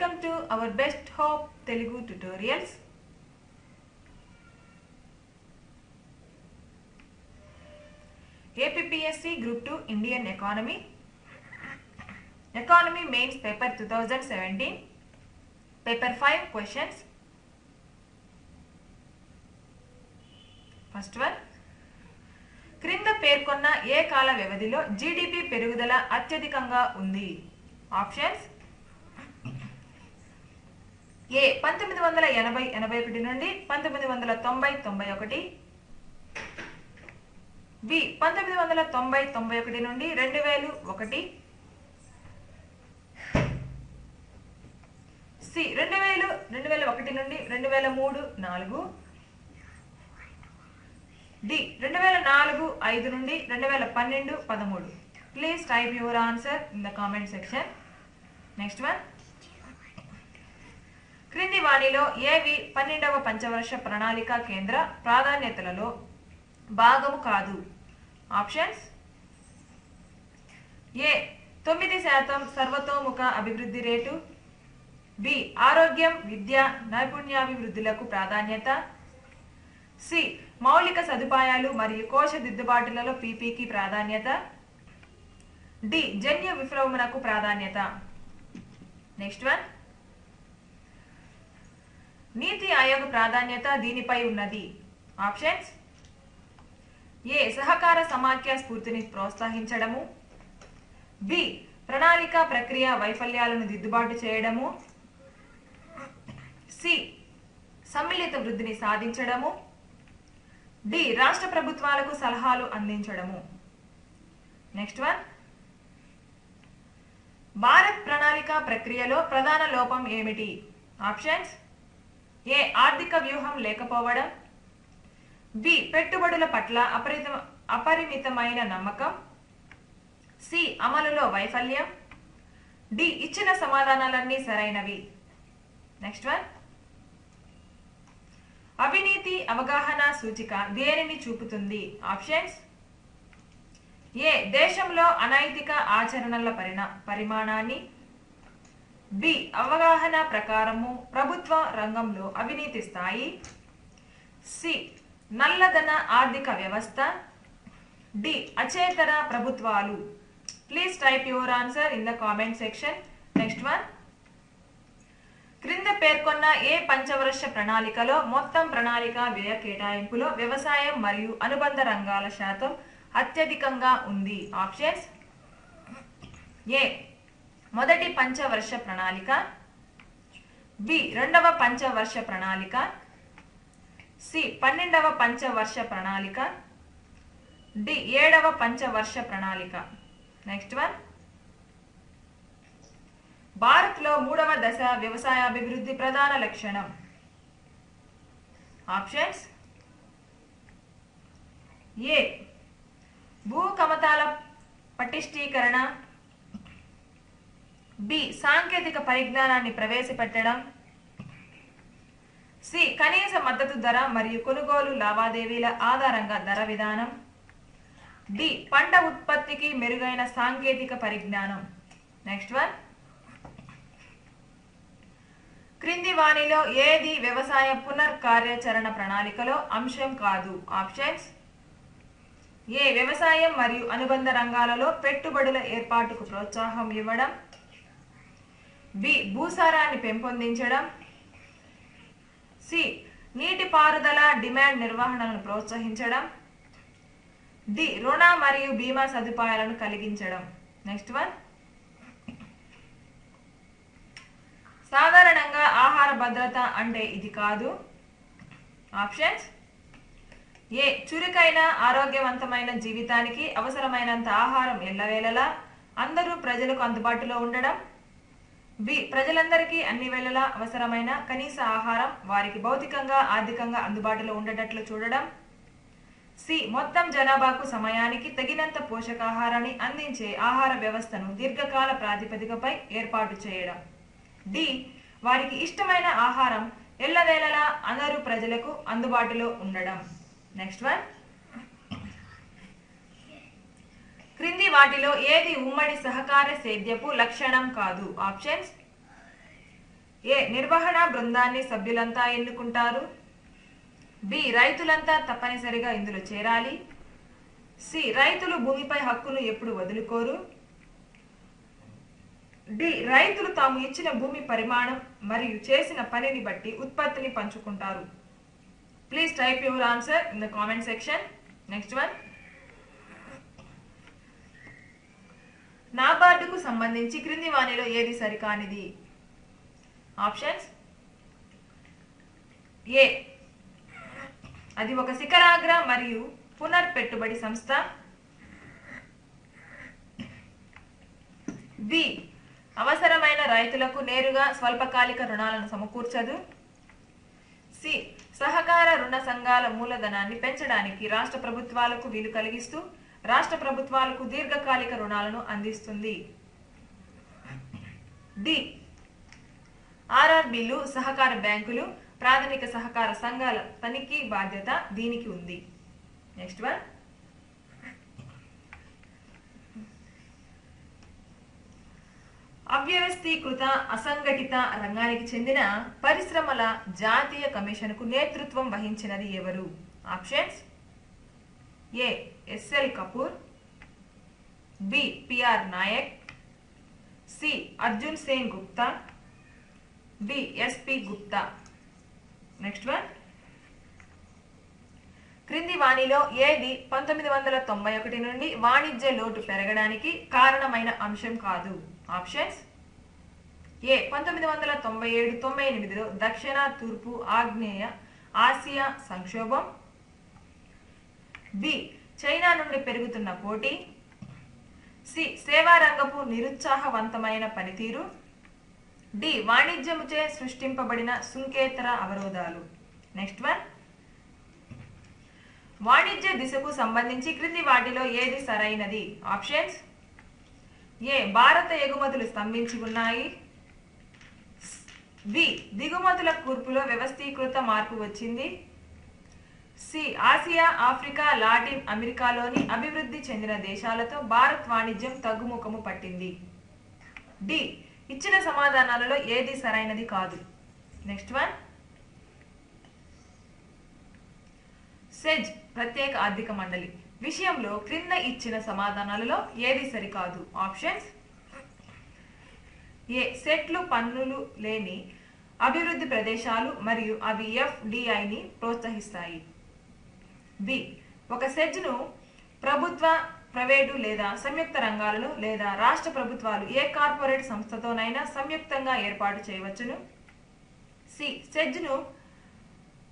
Welcome to our best hope Telugu tutorials APSC group two Indian economy economy mains paper two thousand seventeen paper five questions first one క్రింద పేర్కొన్న ఏ కాల వ్యవధిలో GDP పెరుగుదల అత్యధికంగా ఉంది? Options ఏ పంతొమ్మిది వందల ఎనభై ఎనభై ఒకటి నుండి పంతొమ్మిది వందల తొంభై తొంభై ఒకటి. బి పంతొమ్మిది వందల తొంభై తొంభై ఒకటి నుండి రెండు వేలు ఒకటి. సి రెండు వేలు రెండు వేల ఒకటి నుండి రెండు వేల మూడు నాలుగు. డి రెండు వేల నాలుగు ఐదు నుండి రెండు వేల పన్నెండు పదమూడు. Please type your answer in the comment section next one క్రింది వాణిలో ఏవి పన్నెండవ పంచవర్ష ప్రణాళిక కేంద్ర ప్రాధాన్యతలలో భాగము కాదు. ఆప్షన్స్? ఏ తొమ్మిది శాతం సర్వతోముఖ అభివృద్ధి రేటు. బి ఆరోగ్యం విద్య నైపుణ్యాభివృద్ధులకు ప్రాధాన్యత. సి మౌలిక సదుపాయాలు మరియు కోశ దిద్దుబాటులలో పీపీకి ప్రాధాన్యత. డి జన్యు విప్లవమునకు ప్రాధాన్యత. నెక్స్ట్ వన్ నీతి ఆయోగ్ ప్రాధాన్యత దీనిపై ఉన్నది. ఆప్షన్స్? ఏ. సహకార సమాఖ్య స్ఫూర్తిని ప్రోత్సహించడము. బి. ప్రణాళిక ప్రక్రియ వైఫల్యాలను దిద్దుబాటు చేయడము. సి. సమ్మిళిత వృద్ధిని సాధించడము. డి. రాష్ట్ర ప్రభుత్వాలకు సలహాలు అందించడము. Next one. భారత్ ప్రణాళిక ప్రక్రియలో ప్రధాన లోపం ఏమిటి? ఆప్షన్స్? ఏ ఆర్థిక వ్యూహం లేకపోవడం? బి పెట్టుబడుల పట్ల అపరిత అపరిమితమైన నమ్మకం. సి అమలులో వైఫల్యం. డి ఇచ్చిన సమాధానాలన్నీ సరైనవి. Next one. అవినీతి అవగాహన సూచిక దేనిని చూపుతుంది? ఆప్షన్స్. ఏ దేశంలో అనైతిక ఆచరణల పరిణా పరిమాణాన్ని. బి అవగాహన ప్రకారము ప్రభుత్వ రంగంలో అవినీతి స్థాయి. సి. నల్లధన ఆర్థిక వ్యవస్థ. డి. అచేతర ప్రభుత్వాలు. Please type your answer in the comment section. Next one. క్రింద పేర్కొన్న ఏ పంచవర్ష ప్రణాళికలో మొత్తం ప్రణాళిక వ్యయ కేటాయింపులో వ్యవసాయం మరియు అనుబంధ రంగాల శాతం అత్యధికంగా ఉంది? ఆప్షన్స్. ఏ. మొదటి పంచవర్ష ప్రణాళిక. బి రెండవ పంచవర్ష ప్రణాళిక. సి పన్నెండవ పంచవర్ష ప్రణాళిక. డి ఏడవ పంచవర్ష ప్రణాళిక. నెక్స్ట్ వన్ భారత్లో మూడవ దశ వ్యవసాయాభివృద్ధి ప్రధాన లక్షణం. ఆప్షన్స్ ఏ భూ కమతాల పటిష్టీకరణ బి సాంకేతిక పరిజ్ఞానాన్ని ప్రవేశపెట్టడం. సి కనీస మద్దతు ధర మరియు కొనుగోలు లావాదేవీల ఆధారంగా ధర విధానం. డి పంట ఉత్పత్తికి మెరుగైన సాంకేతిక పరిజ్ఞానం. Next one. క్రింది వాణిలో ఏది వ్యవసాయ పునర్కార్యాచరణ ప్రణాళికలో అంశం కాదు? ఆప్షన్స్. ఏ వ్యవసాయం మరియు అనుబంధ రంగాలలో పెట్టుబడుల ఏర్పాటుకు ప్రోత్సాహం ఇవ్వడం. బి భూసారాన్ని పెంపొందించడం. సి నీటిపారుదల డిమాండ్ నిర్వహణను ప్రోత్సహించడం. డి రుణ మరియు బీమా సదుపాయాలను కలిగించడం. Next one. సాధారణంగా ఆహార భద్రత అంటే ఇది కాదు. ఆప్షన్స్. ఏ చురుకైన ఆరోగ్యవంతమైన జీవితానికి అవసరమైనంత ఆహారం ఎల్లవేళలా అందరూ ప్రజలకు అందుబాటులో ఉండడం. బి ప్రజలందరికీ అన్ని వేళలా అవసరమైన కనీస ఆహారం వారికి భౌతికంగా ఆర్థికంగా అందుబాటులో ఉండేటట్లు చూడడం. సి మొత్తం జనాభాకు సమయానికి తగినంత పోషకాహారాన్ని అందించే ఆహార వ్యవస్థను దీర్ఘకాల ప్రాతిపదికపై ఏర్పాటు చేయడం. డి వారికి ఇష్టమైన ఆహారం ఎల్లవేళలా అందరూ ప్రజలకు అందుబాటులో ఉండడం. నెక్స్ట్ వన్ క్రింది వాటిలో ఏది ఉమ్మడి సహకార సేద్యపు లక్షణం కాదు? ఆప్షన్స్? ఏ. నిర్వహణ బృందాన్ని సభ్యులంతా ఎన్నుకుంటారు? బి. రైతులంతా తప్పనిసరిగా ఇందులో చేరాలి. సి. రైతులు భూమిపై హక్కును ఎప్పుడు వదులుకోరు? డి. రైతులు తాము ఇచ్చిన భూమి పరిమాణం మరియు చేసిన పనిని బట్టి ఉత్పత్తిని పంచుకుంటారు. Please type your answer in the comment section. Next one. నాబార్డుకు సంబంధించి క్రింది వాణిలో ఏది సరికానిది? ఆప్షన్స్? ఏ. అది ఒక శిఖరాగ్ర మరియు పునర్పెట్టుబడి సంస్థ. బి. అవసరమైన రైతులకు నేరుగా స్వల్పకాలిక రుణాలను సమకూర్చదు. సి. సహకార రుణ సంఘాల మూలధనాన్ని పెంచడానికి రాష్ట్ర ప్రభుత్వాలకు వీలు కలిగిస్తూ రాష్ట్ర ప్రభుత్వాలకు దీర్ఘకాలిక రుణాలను అందిస్తుంది. డి. ఆర్ఆర్బీలు సహకార బ్యాంకులు ప్రాథమిక సహకార సంఘాల తనిఖీ బాధ్యత దీనికి ఉంది. నెక్స్ట్ వన్ అవ్యవస్థీకృత అసంఘటిత రంగానికి చెందిన పరిశ్రమల జాతీయ కమిషన్కు నేతృత్వం వహించినది ఎవరు? Options A SL Kapoor B PR Nayak C Arjun Sen Gupta D SP Gupta. Next one. క్రింది వాణిలో ఏది పంతొమ్మిది వందల తొంభై ఒకటి నుండి వాణిజ్య లోటు పెరగడానికి కారణమైన అంశం కాదు? ఆప్షన్స్? ఏ పంతొమ్మిది వందల తొంభై ఏడు తొంభై ఎనిమిదిలో దక్షిణ తూర్పు ఆగ్నేయ ఆసియా సంక్షోభం బి చైనా నుండి పెరుగుతున్న పోటీ. సి సేవారంగపు నిరుత్సాహవంతమైన పనితీరు. డి వాణిజ్యముచే సృష్టింపబడిన సుంకేతర అవరోధాలు. Next one. వాణిజ్య దిశకు సంబంధించి క్రింది వాటిలో ఏది సరైనది? ఆప్షన్స్. ఏ భారత ఎగుమతులు స్తంభించి ఉన్నాయి. బి దిగుమతుల కూర్పులో వ్యవస్థీకృత మార్పు వచ్చింది. సి ఆసియా ఆఫ్రికా లాటిన్ అమెరికాలోని అభివృద్ధి చెందిన దేశాలతో భారత్ వాణిజ్యం తగ్గుముఖము పట్టింది. డి ఇచ్చిన సమాధానాలలో ఏది సరైనది కాదు. Next one. సెజ్ ప్రత్యేక ఆర్థిక మండలి. విషయంలో క్రింద ఇచ్చిన సమాధానాలలో ఏది సరికాదు. ఆప్షన్స్? ఏ సెట్లు పన్నులు లేని అభివృద్ధి ప్రదేశాలు మరియు అవి ఎఫ్డిఐని ప్రోత్సహిస్తాయి. బి. ఒక సెజ్ను ప్రభుత్వ ప్రైవేటు లేదా సంయుక్త రంగాలలో లేదా రాష్ట్ర ప్రభుత్వాలు ఏ కార్పొరేట్ సంస్థతోనైనా సంయుక్తంగా ఏర్పాటు చేయవచ్చును? సి. సెజ్ను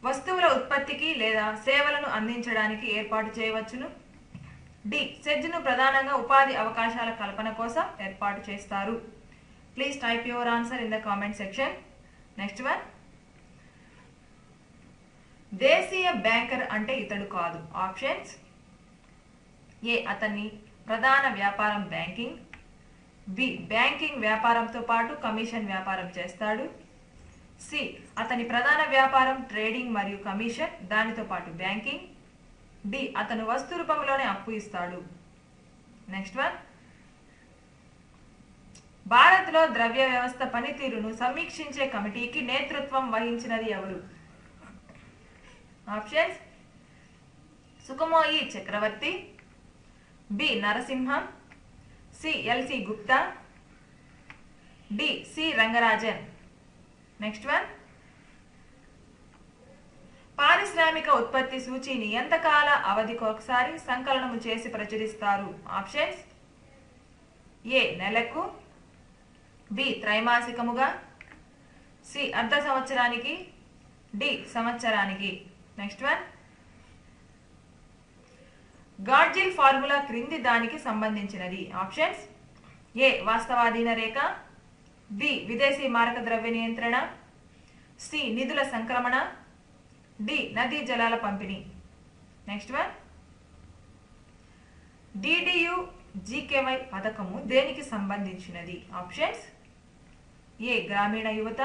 వస్తువుల ఉత్పత్తికి లేదా సేవలను అందించడానికి ఏర్పాటు చేయవచ్చును? డి. సెజ్ను ప్రధానంగా ఉపాధి అవకాశాల కల్పన కోసం ఏర్పాటు చేస్తారు. Please type your answer in the comment section. Next one. దేశీయ బ్యాంకర్ అంటే ఇతడు కాదు. ఆప్షన్స్? ఏ అతన్ని ప్రధాన వ్యాపారం బ్యాంకింగ్. బి బ్యాంకింగ్ వ్యాపారంతో పాటు కమిషన్ వ్యాపారం చేస్తాడు. సి అతని ప్రధాన వ్యాపారం ట్రేడింగ్ మరియు కమిషన్ దానితో పాటు బ్యాంకింగ్. డి అతను వస్తు రూపంలోనే అప్పు ఇస్తాడు. Next one. భారత్లో ద్రవ్య వ్యవస్థ పనితీరును సమీక్షించే కమిటీకి నేతృత్వం వహించినది ఎవరు? Options Sukhamoy Chakravarty B Narasimham C LC Gupta D C Rangarajan. Next one పారిశ్రామిక ఉత్పత్తి సూచీని ఎంతకాల అవధికి ఒకసారి సంకలనము చేసి ప్రచురిస్తారు. ఆప్షన్స్ ఏ నెలకు బి త్రైమాసికముగా సి అర్ధ సంవత్సరానికి డి సంవత్సరానికి. నెక్స్ట్ వన్ గాడ్జిల్ ఫార్ములా క్రింది దానికి సంబంధించినది. Options A వాస్తవాధీన Rekha. బి విదేశీ మారక ద్రవ్య నియంత్రణ. సి నిధుల సంక్రమణ. డి నదీ జలాల పంపిణీ. నెక్స్ట్ వన్ డిడియు జీకేవై పథకము దేనికి సంబంధించినది? ఆప్షన్స్ ఏ గ్రామీణ యువత.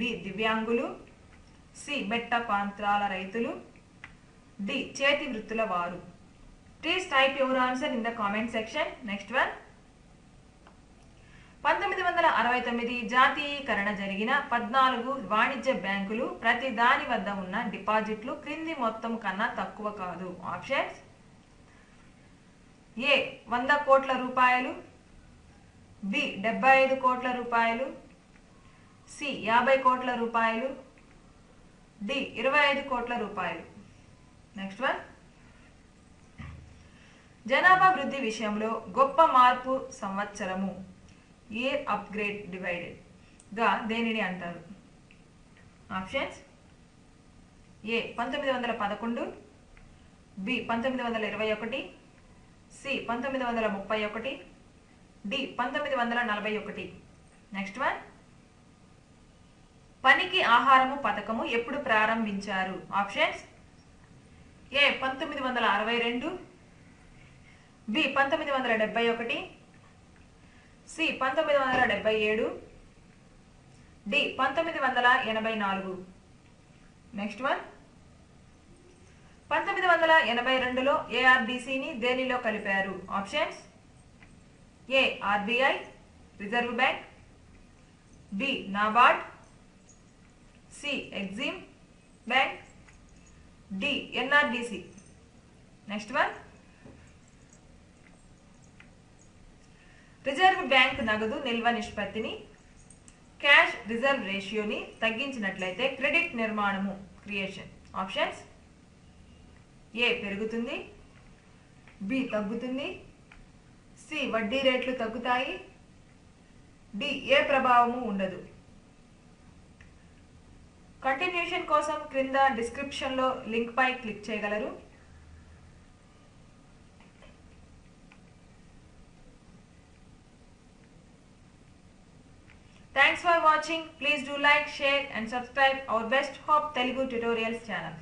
బి దివ్యాంగులు. సి. బెట్ట ప్రాంతాల రైతులు. డి. చేతి వృత్తుల వారు. Please type your answer in the comment section. Next one. పంతొమ్మిది వందల అరవై తొమ్మిది జాతీయీకరణ జరిగిన పద్నాలుగు వాణిజ్య బ్యాంకులు ప్రతి దాని వద్ద ఉన్న డిపాజిట్లు క్రింది మొత్తం కన్నా తక్కువ కాదు. ఆప్షన్స్. ఏ. వంద కోట్ల రూపాయలు. బి. డెబ్బై ఐదు కోట్ల రూపాయలు. సి. యాభై కోట్ల రూపాయలు. డి ఇరవై ఐదు కోట్ల రూపాయలు. నెక్స్ట్ వన్ జనాభా వృద్ధి విషయంలో గొప్ప మార్పు సంవత్సరము. Year upgrade divided? గా దేనిని అంటారు? ఆప్షన్స్ ఏ పంతొమ్మిది వందల పదకొండు. బి పంతొమ్మిది వందల ఇరవై ఒకటి. సి పంతొమ్మిది వందల ముప్పై ఒకటి. డి పంతొమ్మిది వందల నలభై ఒకటి. నెక్స్ట్ వన్ పనికి ఆహారము పథకము ఎప్పుడు ప్రారంభించారు? ఆప్షన్స్? ఏ పంతొమ్మిది వందల అరవై రెండు బి పంతొమ్మిది వందల డెబ్బై ఒకటి సి పంతొమ్మిది వందల డెబ్బై ఏడు డి పంతొమ్మిది వందల ఎనభై నాలుగు. నెక్స్ట్ వన్ పంతొమ్మిది వందల ఎనభై రెండులో ఏఆర్బిసిని దేనిలో కలిపారు. Options A RBI reserve bank B NABARD C EXIM bank D NRDC next one reserve bank నగదు నిల్వ నిష్పత్తిని క్యాష్ రిజర్వ్ రేషియోని తగ్గించినట్లయితే క్రెడిట్ నిర్మాణము క్రియేషన్ ఆప్షన్స్ ఏ పెరుగుతుంది. బి తగ్గుతుంది. సి వడ్డీ రేట్లు తగ్గుతాయి. డి ఏ ప్రభావము ఉండదు. కంటిన్యూషన్ కోసం క్రింద డిస్క్రిప్షన్లో లింక్ పై క్లిక్ చేయగలరు Thanks for watching. Please do like, share and subscribe our Best Hope Telugu Tutorials channel.